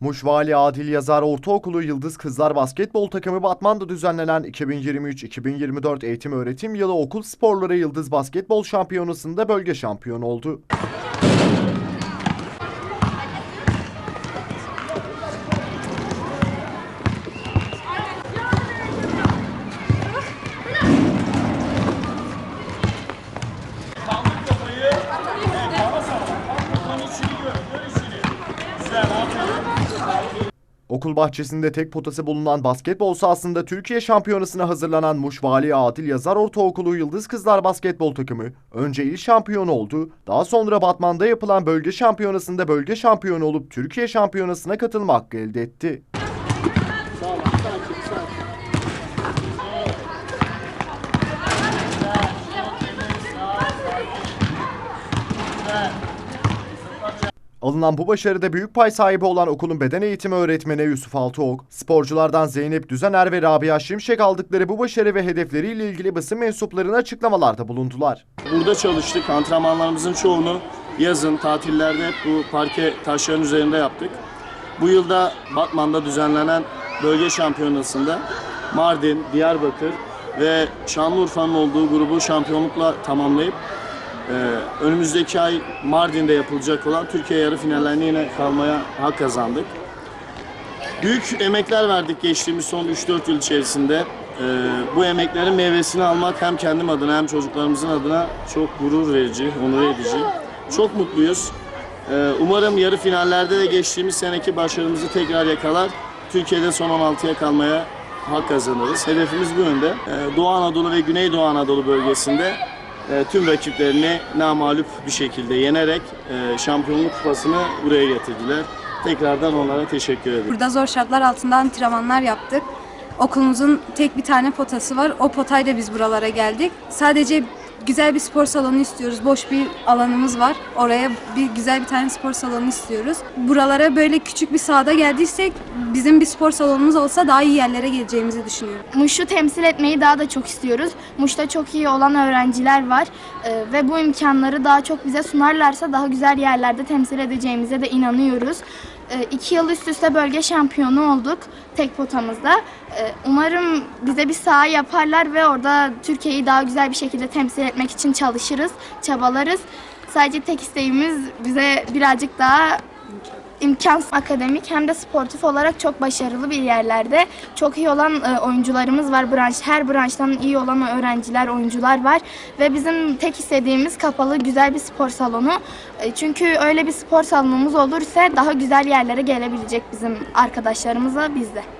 Muş Vali Adil Yazar Ortaokulu Yıldız Kızlar Basketbol takımı Batman'da düzenlenen 2023-2024 eğitim öğretim yılı okul sporları Yıldız Basketbol Şampiyonası'nda bölge şampiyonu oldu. Okul bahçesinde tek potası bulunan basketbol sahasında Türkiye şampiyonasına hazırlanan Muş Vali Adil Yazar Ortaokulu Yıldız Kızlar Basketbol takımı önce il şampiyonu oldu, daha sonra Batman'da yapılan bölge şampiyonasında bölge şampiyonu olup Türkiye şampiyonasına katılma hakkı elde etti. Alınan bu başarıda büyük pay sahibi olan okulun beden eğitimi öğretmeni Yusuf Altıok, sporculardan Zeynep Düzener ve Rabia Şimşek aldıkları bu başarı ve hedefleriyle ilgili basın mensuplarına açıklamalarda bulundular. Burada çalıştık. Antrenmanlarımızın çoğunu yazın, tatillerde bu parke taşların üzerinde yaptık. Bu yılda Batman'da düzenlenen bölge şampiyonasında Mardin, Diyarbakır ve Şanlıurfa'nın olduğu grubu şampiyonlukla tamamlayıp e, önümüzdeki ay Mardin'de yapılacak olan Türkiye yarı finallerine yine kalmaya hak kazandık. Büyük emekler verdik geçtiğimiz son 3-4 yıl içerisinde. Ee, bu emeklerin meyvesini almak hem kendim adına hem çocuklarımızın adına çok gurur verici, onur edici. Çok mutluyuz. Ee, umarım yarı finallerde de geçtiğimiz seneki başarımızı tekrar yakalar. Türkiye'de son 16'ya kalmaya hak kazanırız. Hedefimiz bu yönde. Ee, Doğu Anadolu ve Güneydoğu Anadolu bölgesinde e, tüm rakiplerini namalup bir şekilde yenerek e, şampiyonluk kupasını buraya getirdiler. Tekrardan onlara teşekkür ederim. Burada zor şartlar altında antrenmanlar yaptık. Okulumuzun tek bir tane potası var. O potayla biz buralara geldik. Sadece güzel bir spor salonu istiyoruz. Boş bir alanımız var. Oraya bir güzel bir tane spor salonu istiyoruz. Buralara böyle küçük bir sahada geldiysek bizim bir spor salonumuz olsa daha iyi yerlere geleceğimizi düşünüyorum. Muş'u temsil etmeyi daha da çok istiyoruz. Muş'ta çok iyi olan öğrenciler var Ee, ve bu imkanları daha çok bize sunarlarsa daha güzel yerlerde temsil edeceğimize de inanıyoruz. Ee, iki yıl üst üste bölge şampiyonu olduk tek potamızda. Ee, umarım bize bir saha yaparlar ve orada Türkiye'yi daha güzel bir şekilde temsil etmek için çalışırız, çabalarız. Sadece tek isteğimiz bize birazcık daha imkan akademik hem de sportif olarak çok başarılı bir yerlerde. Çok iyi olan e, oyuncularımız var. Branş her branştan iyi olan öğrenciler, oyuncular var ve bizim tek istediğimiz kapalı güzel bir spor salonu. E, çünkü öyle bir spor salonumuz olursa daha güzel yerlere gelebilecek bizim arkadaşlarımıza biz de.